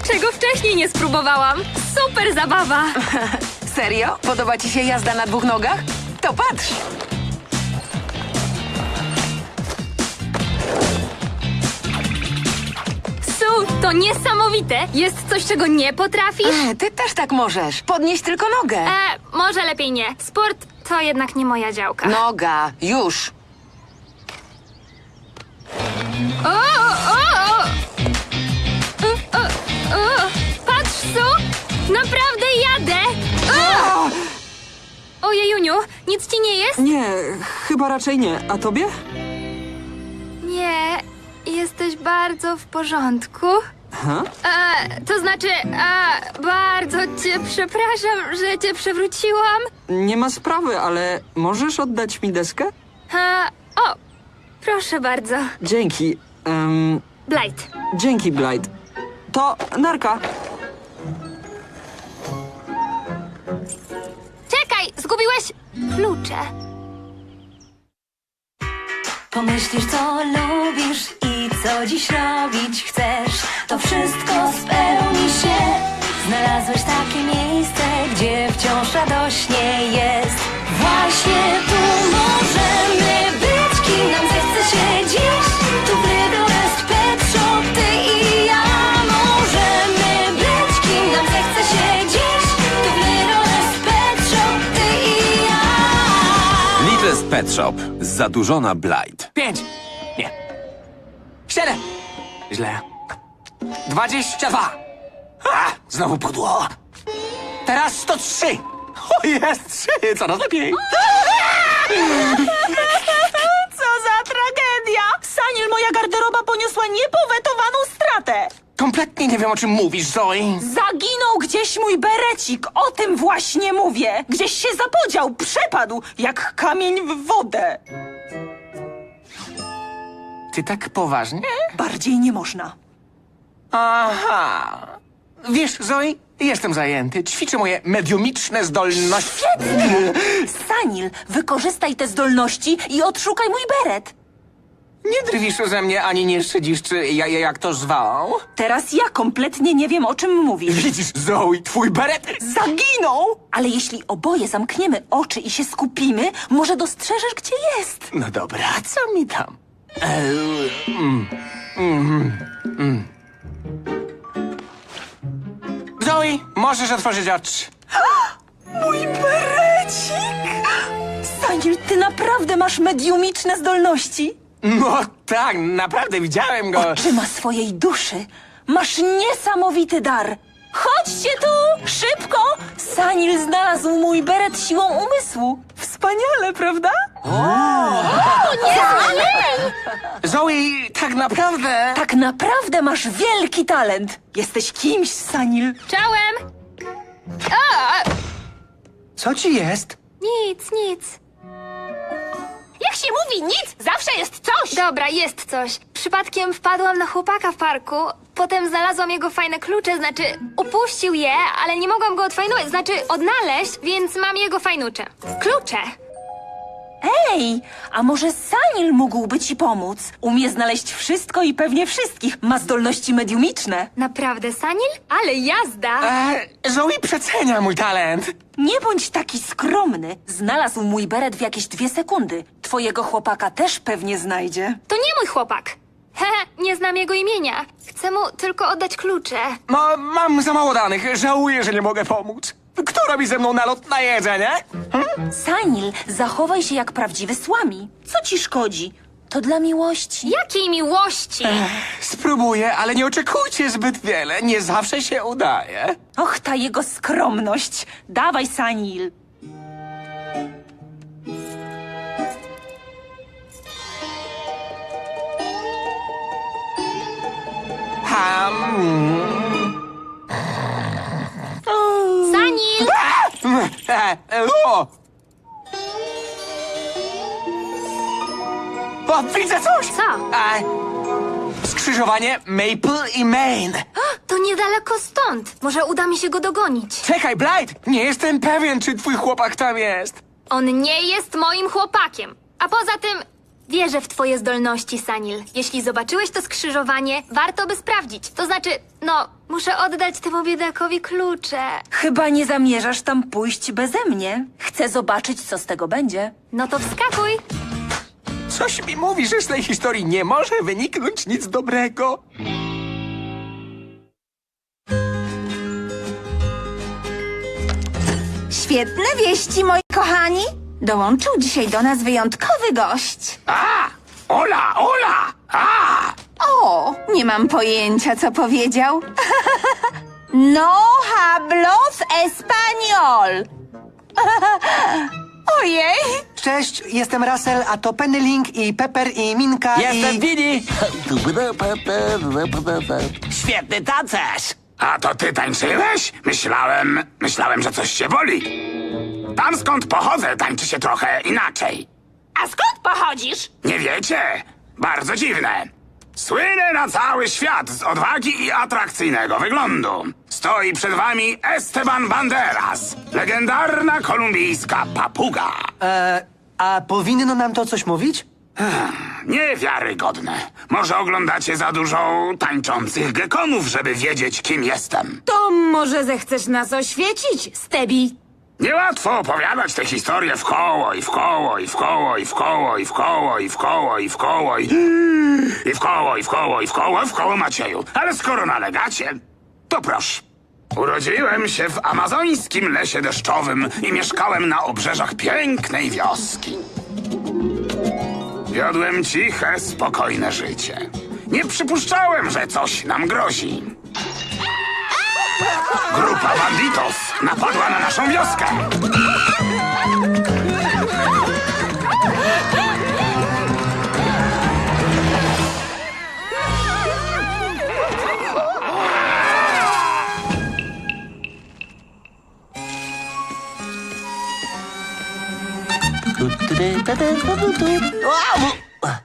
czego wcześniej nie spróbowałam. Super zabawa! Serio? Podoba ci się jazda na dwóch nogach? To patrz! Su, to niesamowite! Jest coś, czego nie potrafisz? E, ty też tak możesz. Podnieś tylko nogę. E, może lepiej nie. Sport to jednak nie moja działka. Noga, już. O! O! Patrz, Su! Naprawdę jadę! O! Ojejuniu, nic ci nie jest? Nie, chyba raczej nie. A tobie? Nie, jesteś bardzo w porządku. Ha? E, to znaczy, e, bardzo cię przepraszam, że cię przewróciłam. Nie ma sprawy, ale możesz oddać mi deskę? E, o, proszę bardzo. Dzięki. Um, Blight. dzięki, Blight. To narka. Czekaj, zgubiłeś klucze. Pomyślisz, co lubisz i co dziś robić chcesz, to wszystko spełni się. Znalazłeś takie miejsce, gdzie wciąż radośnie jest. Właśnie tu Shop. Zadłużona Blight. Pięć. Nie. Siedem. Źle. Dwadzieścia dwa. A, znowu pudło. Teraz sto trzy. O, jest trzy, coraz lepiej. Co za tragedia! Saniel, moja garderoba poniosła niepowetowaną stratę! Kompletnie nie wiem, o czym mówisz, Zoe. Zaginął gdzieś mój berecik, o tym właśnie mówię! Gdzieś się zapodział, przepadł, jak kamień w wodę! Ty tak poważnie? Bardziej nie można. Aha. Wiesz, Zoe, jestem zajęty. Ćwiczę moje mediumiczne zdolności. Sanil, wykorzystaj te zdolności i odszukaj mój beret! Nie drwisz ze mnie, ani nie szydzisz, czy ja, ja, jak to zwał. Teraz ja kompletnie nie wiem, o czym mówisz. Widzisz, Zoe, twój beret Zaginął! Ale jeśli oboje zamkniemy oczy i się skupimy, może dostrzeżesz, gdzie jest. No dobra, co mi tam? Eee, mm, mm, mm. Zoe, możesz otworzyć oczy. Mój berecik! Sanil, ty naprawdę masz mediumiczne zdolności? No tak, naprawdę widziałem go. Oczyma swojej duszy. Masz niesamowity dar. Chodźcie tu! Szybko! Sanil znalazł mój beret siłą umysłu. Wspaniale, prawda? Zoe, tak naprawdę... Tak naprawdę masz wielki talent. Jesteś kimś, Sanil. Czołem! A, Co ci jest? nic, nic. Jak się mówi nic, zawsze jest coś. Dobra, jest coś. Przypadkiem wpadłam na chłopaka w parku, potem znalazłam jego fajne klucze, znaczy upuścił je, ale nie mogłam go odfajnować, znaczy odnaleźć, więc mam jego fajnucze. Klucze! Ej, a może Sanil mógłby ci pomóc? Umie znaleźć wszystko i pewnie wszystkich. Ma zdolności mediumiczne. Naprawdę, Sanil? Ale jazda! Eee, Zoe przecenia mój talent. Nie bądź taki skromny. Znalazł mój beret w jakieś dwie sekundy. Twojego chłopaka też pewnie znajdzie. To nie mój chłopak. Hehe, nie znam jego imienia. Chcę mu tylko oddać klucze. No, mam za mało danych. Żałuję, że nie mogę pomóc. Kto robi ze mną nalot na jedzenie? Sanil, zachowaj się jak prawdziwy słami. Co ci szkodzi? To dla miłości. Jakiej miłości! Spróbuję, ale nie oczekujcie zbyt wiele. Nie zawsze się udaje. Och, ta jego skromność. Dawaj, Sanil. Ham. Sanil! O! O, widzę coś! Co? E, skrzyżowanie Maple i Main. To niedaleko stąd. Może uda mi się go dogonić. Czekaj, Blight! Nie jestem pewien, czy twój chłopak tam jest. On nie jest moim chłopakiem. A poza tym, wierzę w twoje zdolności, Sanil. Jeśli zobaczyłeś to skrzyżowanie, warto by sprawdzić. To znaczy, no, Muszę oddać temu biedakowi klucze. Chyba nie zamierzasz tam pójść beze mnie. Chcę zobaczyć, co z tego będzie. No to wskakuj. Coś mi mówi, że z tej historii nie może wyniknąć nic dobrego. Świetne wieści, moi kochani! Dołączył dzisiaj do nas wyjątkowy gość. A! Ola, Ola! A! O, nie mam pojęcia, co powiedział. no hablos español. Ojej! Cześć, jestem Russell, a to Penny Link i Pepper i Minka Jestem i... Wini! Świetny tancerz! A to ty tańczyłeś? Myślałem, myślałem, że coś się boli. Tam skąd pochodzę, tańczy się trochę inaczej. A skąd pochodzisz? Nie wiecie? Bardzo dziwne. Słynę na cały świat z odwagi i atrakcyjnego wyglądu. Stoi przed wami Esteban Banderas, legendarna kolumbijska papuga. E, a powinno nam to coś mówić? Niewiarygodne. Może oglądacie za dużo tańczących gekonów, żeby wiedzieć, kim jestem. To może zechcesz nas oświecić, Stebi? Niełatwo opowiadać tę historię w koło i w koło i w koło i w koło i w koło i w koło i w koło i i w koło i w koło i w koło w koło Macieju. Ale skoro nalegacie, to proszę. Urodziłem się w amazońskim lesie deszczowym i mieszkałem na obrzeżach pięknej wioski. Wiodłem ciche, spokojne życie. Nie przypuszczałem, że coś nam grozi. Grupa banditos napadła na naszą wioskę.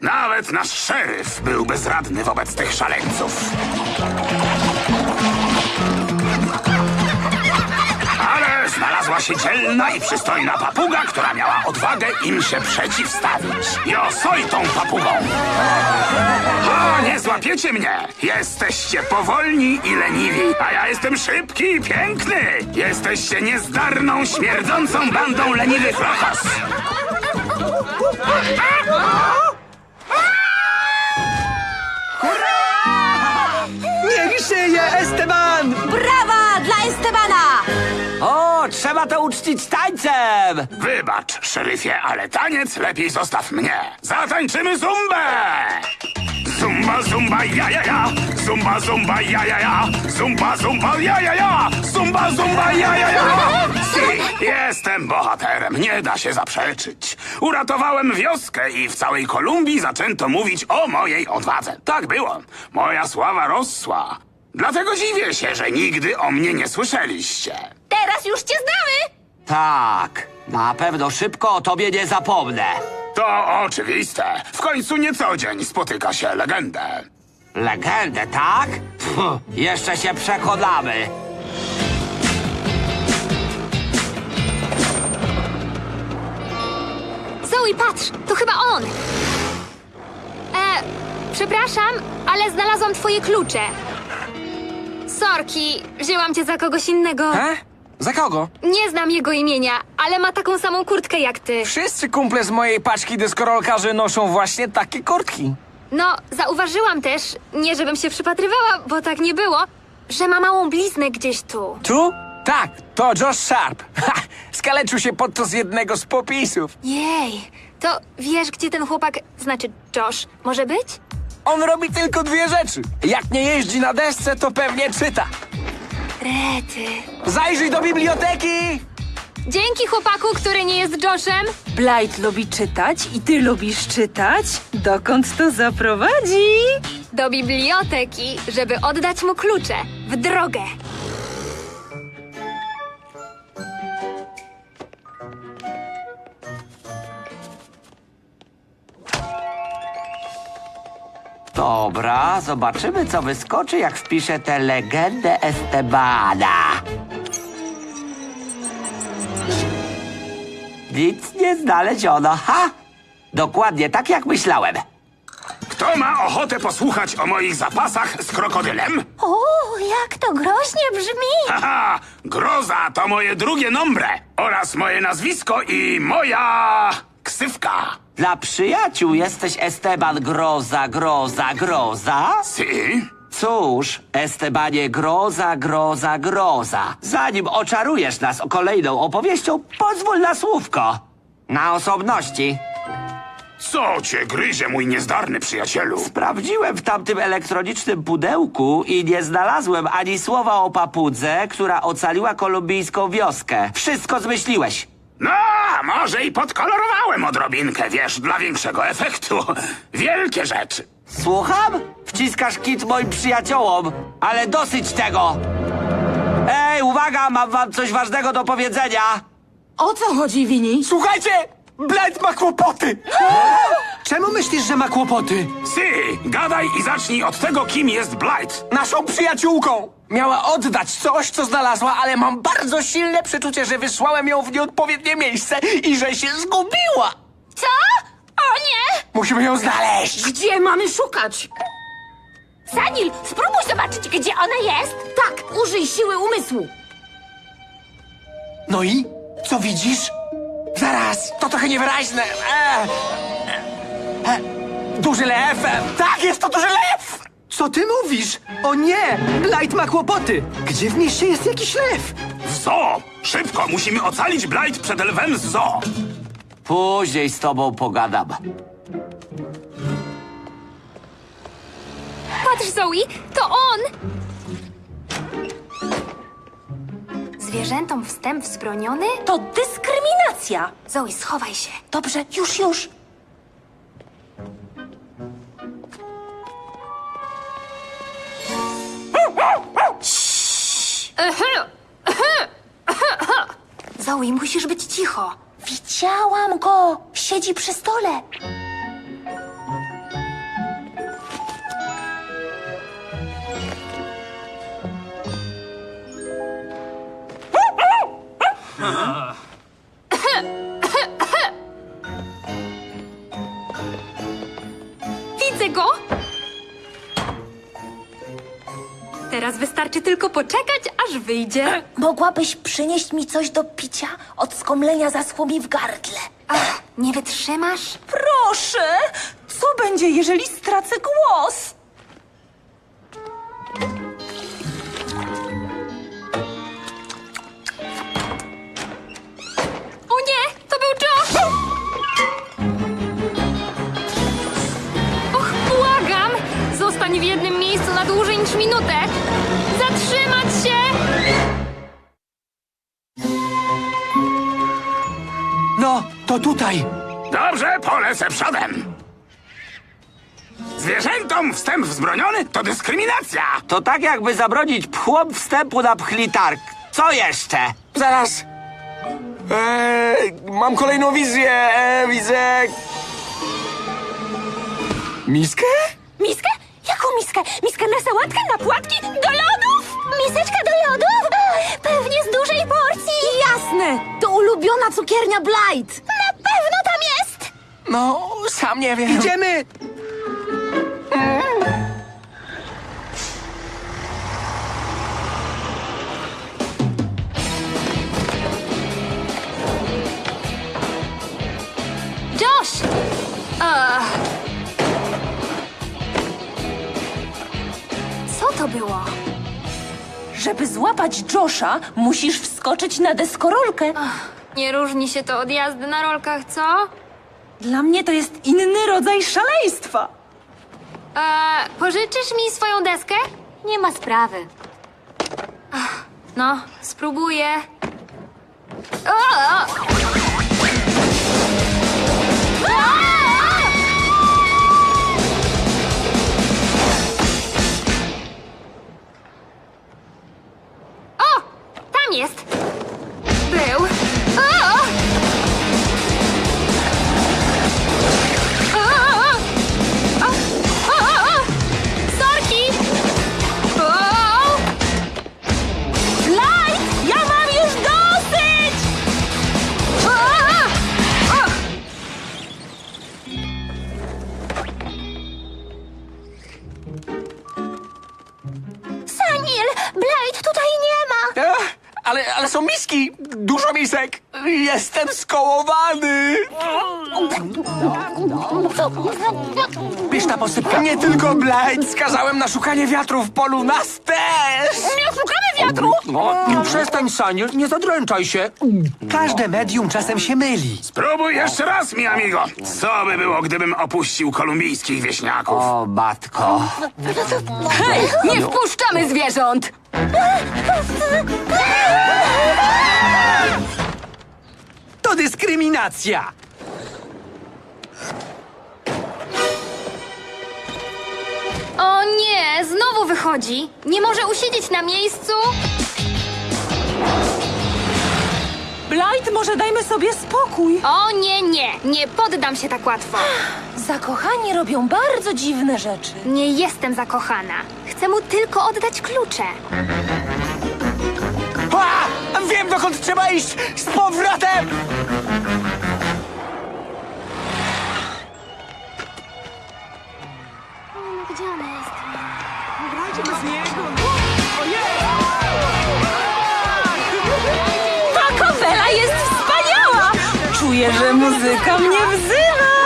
Nawet nasz szeryf był bezradny wobec tych szaleńców. Znalazła się dzielna i przystojna papuga, która miała odwagę im się przeciwstawić. I osoj tą papugą. O, nie złapiecie mnie! Jesteście powolni i leniwi, a ja jestem szybki i piękny! Jesteście niezdarną, śmierdzącą bandą leniwych lokos! Niech żyje Esteban! Brawa trzeba to uczcić tańcem! Wybacz, szeryfie, ale taniec lepiej zostaw mnie. Zatańczymy zumbę! Zumba, zumba, ja, ja, ja! Zumba, zumba, ja, ja, ja! Zumba, zumba, ja, ja, ja! Zumba, zumba, ja, ja, ja! Si, jestem bohaterem, nie da się zaprzeczyć. Uratowałem wioskę i w całej Kolumbii zaczęto mówić o mojej odwadze. Tak było. Moja sława rosła. Dlatego dziwię się, że nigdy o mnie nie słyszeliście. Teraz już cię znamy! Tak, na pewno szybko o tobie nie zapomnę. To oczywiste. W końcu nie co dzień spotyka się legendę. Legendę, tak? Pff, jeszcze się przekonamy. Zoe, patrz, to chyba on. E, przepraszam, ale znalazłam twoje klucze. Sorki, wzięłam cię za kogoś innego. E? Za kogo? Nie znam jego imienia, ale ma taką samą kurtkę jak ty. Wszyscy kumple z mojej paczki deskorolkarzy noszą właśnie takie kurtki. No, zauważyłam też, nie żebym się przypatrywała, bo tak nie było, że ma małą bliznę gdzieś tu. Tu? Tak, to Josh Sharp. Ha, skaleczył się podczas jednego z popisów. Jej, to wiesz, gdzie ten chłopak, znaczy Josh, może być? On robi tylko dwie rzeczy. Jak nie jeździ na desce, to pewnie czyta. Rety. Zajrzyj do biblioteki! Dzięki chłopaku, który nie jest Joshem. Blight lubi czytać i ty lubisz czytać? Dokąd to zaprowadzi? Do biblioteki, żeby oddać mu klucze. W drogę. Dobra, zobaczymy, co wyskoczy, jak wpiszę tę legendę Estebana. Nic nie znaleziono. Ha! Dokładnie tak, jak myślałem. Kto ma ochotę posłuchać o moich zapasach z krokodylem? O, jak to groźnie brzmi! Haha, Groza to moje drugie nombre oraz moje nazwisko i moja ksywka. Dla przyjaciół jesteś Esteban Groza, Groza, Groza? Si? Cóż, Estebanie Groza, Groza, Groza. Zanim oczarujesz nas kolejną opowieścią, pozwól na słówko. Na osobności. Co cię gryzie, mój niezdarny przyjacielu? Sprawdziłem w tamtym elektronicznym pudełku i nie znalazłem ani słowa o papudze, która ocaliła kolumbijską wioskę. Wszystko zmyśliłeś. No, może i podkolorowałem odrobinkę, wiesz, dla większego efektu. Wielkie rzeczy. Słucham? Wciskasz kit moim przyjaciołom, ale dosyć tego! Ej, uwaga, mam wam coś ważnego do powiedzenia! O co chodzi, Wini? Słuchajcie! Blight ma kłopoty! Czemu myślisz, że ma kłopoty? Si, gadaj i zacznij od tego, kim jest Blight. Naszą przyjaciółką! Miała oddać coś, co znalazła, ale mam bardzo silne przeczucie, że wysłałem ją w nieodpowiednie miejsce i że się zgubiła! Co? O nie! Musimy ją znaleźć! Gdzie mamy szukać? Sanil, spróbuj zobaczyć, gdzie ona jest. Tak, użyj siły umysłu. No i? Co widzisz? Zaraz, to trochę niewyraźne. E, e, e, duży lew! Tak, jest to duży lew! Co ty mówisz? O nie! Blight ma kłopoty! Gdzie w mieście jest jakiś lew? W zoo! Szybko, musimy ocalić Blight przed lwem z zoo. Później z tobą pogadam. Patrz, Zoe, to on! Zwierzętom wstęp wzbroniony? To dyskryminacja. Zoe, schowaj się. Dobrze, już, już. Zoe, musisz być cicho. Widziałam go! Siedzi przy stole. Widzę go! Teraz wystarczy tylko poczekać, aż wyjdzie. Mogłabyś przynieść mi coś do picia? Od skomlenia zaschło mi w gardle. Ach, nie wytrzymasz? Proszę! Co będzie, jeżeli stracę głos? O nie, to był Josh! Och, błagam! Zostań w jednym miejscu na dłużej niż minutę! No, to tutaj! Dobrze, polecę przodem. Zwierzętom wstęp wzbroniony to dyskryminacja. To tak jakby zabronić pchłom wstępu na pchlitark. Co jeszcze? Zaraz. E, mam kolejną wizję. E, widzę. Miskę? Miskę? Jaką miskę? Miskę na sałatkę, na płatki, do lodów? Miseczka do lodów? Pewnie z dużej porcji. Jasne, to ulubiona cukiernia Blight. Na pewno tam jest. No, sam nie wiem. Idziemy! Żeby złapać Josha, musisz wskoczyć na deskorolkę. Nie różni się to od jazdy na rolkach, co? Dla mnie to jest inny rodzaj szaleństwa. Eee, pożyczysz mi swoją deskę? Nie ma sprawy. No, spróbuję. O! Ale, są miski! Dużo misek! Jestem skołowany! Pyszna posypka. Nie tylko Blight. Skazałem na szukanie wiatru w polu. Nas też! Nie szukamy wiatru! No, przestań, Saniel, nie zadręczaj się. Każde medium czasem się myli. Spróbuj jeszcze raz, mi amigo. Co by było, gdybym opuścił kolumbijskich wieśniaków? O, matko. Hej, nie wpuszczamy zwierząt! To dyskryminacja! O nie, znowu wychodzi. Nie może usiedzieć na miejscu. Blight, może dajmy sobie spokój. O nie, nie, nie poddam się tak łatwo. Zakochani robią bardzo dziwne rzeczy. Nie jestem zakochana. Chcę mu tylko oddać klucze. Wiem, dokąd trzeba iść! Z powrotem! Gdzie ona jest? Ta kapela jest wspaniała! Czuję, że muzyka mnie wzywa!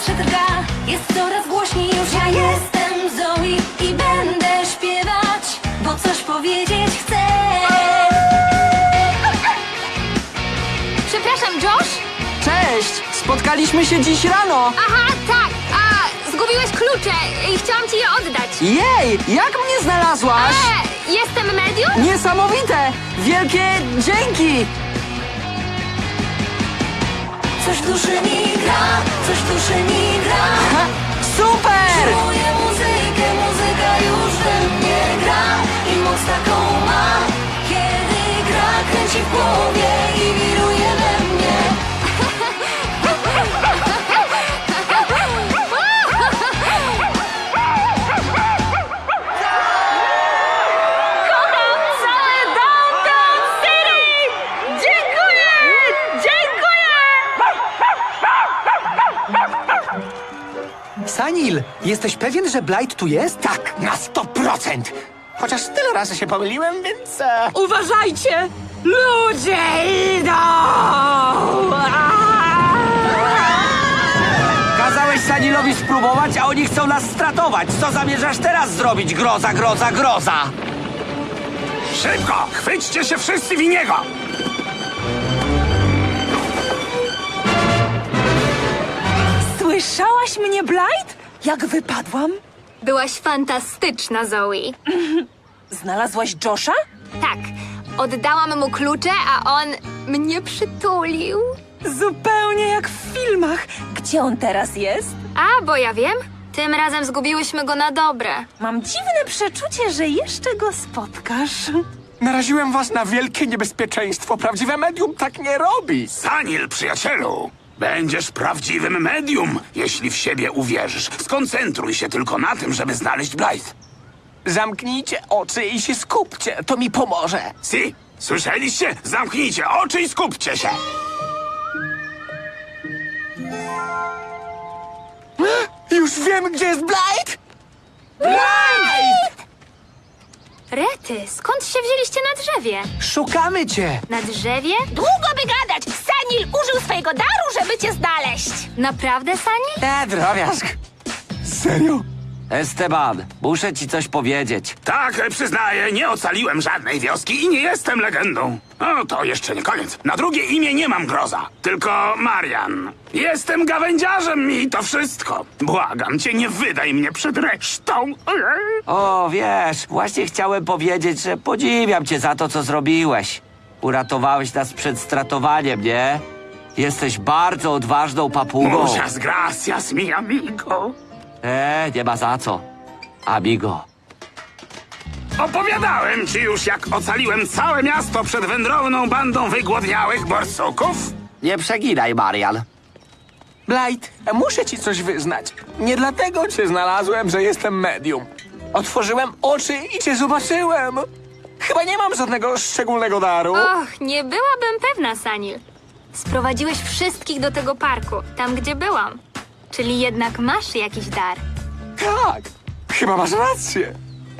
Powietrze drga. Jest coraz głośniej, już ja jestem Zoe i będę śpiewać, bo coś powiedzieć chcę. Przepraszam, Josh? Cześć! Spotkaliśmy się dziś rano! Aha, tak. A, zgubiłeś klucze i chciałam ci je oddać. Jej! Jak mnie znalazłaś? E, jestem medium? Niesamowite! Wielkie dzięki! Coś w duszy mi gra, Jesteś pewien, że Blight tu jest? Tak, na 100%! Chociaż tyle razy się pomyliłem, więc... E... Uważajcie! Ludzie idą! Kazałeś Sanilowi spróbować, a oni chcą nas stratować. Co zamierzasz teraz zrobić, groza, groza, groza? Szybko! Chwyćcie się wszyscy winiego! Słyszałaś mnie, Blight? Jak wypadłam? Byłaś fantastyczna, Zoe. Znalazłaś Josha? Tak, oddałam mu klucze, a on mnie przytulił. Zupełnie jak w filmach. Gdzie on teraz jest? A, bo ja wiem. Tym razem zgubiłyśmy go na dobre. Mam dziwne przeczucie, że jeszcze go spotkasz. Naraziłem was na wielkie niebezpieczeństwo. Prawdziwe medium tak nie robi. Sanil, przyjacielu! Będziesz prawdziwym medium, jeśli w siebie uwierzysz. Skoncentruj się tylko na tym, żeby znaleźć Blythe. Zamknijcie oczy i się skupcie. To mi pomoże. Si, słyszeliście? Zamknijcie oczy i skupcie się! Już wiem, gdzie jest Blight! Rety, skąd się wzięliście na drzewie? Szukamy cię! Na drzewie? Długo by gadać! Sanil użył swojego daru, żeby cię znaleźć! Naprawdę, Sani? E, drobiazg. Serio? Esteban, muszę ci coś powiedzieć. Tak, przyznaję, nie ocaliłem żadnej wioski i nie jestem legendą. No, to jeszcze nie koniec. Na drugie imię nie mam groza, tylko Marian. Jestem gawędziarzem i to wszystko. Błagam cię, nie wydaj mnie przed resztą. O, wiesz, właśnie chciałem powiedzieć, że podziwiam cię za to, co zrobiłeś. Uratowałeś nas przed stratowaniem, nie? Jesteś bardzo odważną papugą. Muchas gracias, mi amigo. E, nie ma za co. Amigo. Opowiadałem ci już, jak ocaliłem całe miasto przed wędrowną bandą wygłodniałych borsuków? Nie przeginaj, Marian. Blight, muszę ci coś wyznać. Nie dlatego cię znalazłem, że jestem medium. Otworzyłem oczy i cię zobaczyłem. Chyba nie mam żadnego szczególnego daru. Och, nie byłabym pewna, Sanil. Sprowadziłeś wszystkich do tego parku, tam gdzie byłam. Czyli jednak masz jakiś dar. Tak, chyba masz rację.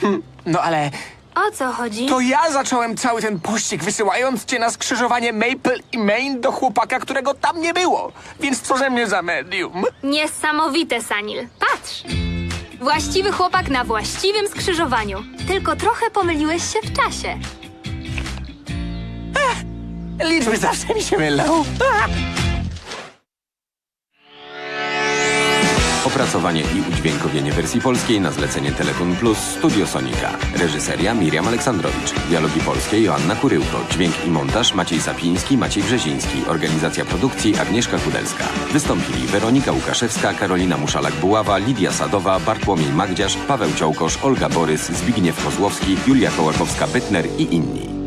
Hm, no ale O co chodzi? to ja zacząłem cały ten pościg, wysyłając cię na skrzyżowanie Maple i Main do chłopaka, którego tam nie było. Więc co ze mnie za medium? Niesamowite, Sanil. Patrz! Właściwy chłopak na właściwym skrzyżowaniu. Tylko trochę pomyliłeś się w czasie. Liczby zawsze mi się mylą. Opracowanie i udźwiękowienie wersji polskiej na zlecenie Telefon Plus Studio Sonika. Reżyseria Miriam Aleksandrowicz. Dialogi polskie Joanna Kuryłko. Dźwięk i montaż Maciej Sapiński, Maciej Brzeziński. Organizacja produkcji Agnieszka Kudelska. Wystąpili Weronika Łukaszewska, Karolina Muszalak-Buława, Lidia Sadowa, Bartłomiej Magdziarz, Paweł Ciołkosz, Olga Borys, Zbigniew Kozłowski, Julia Kołakowska-Bytner i inni.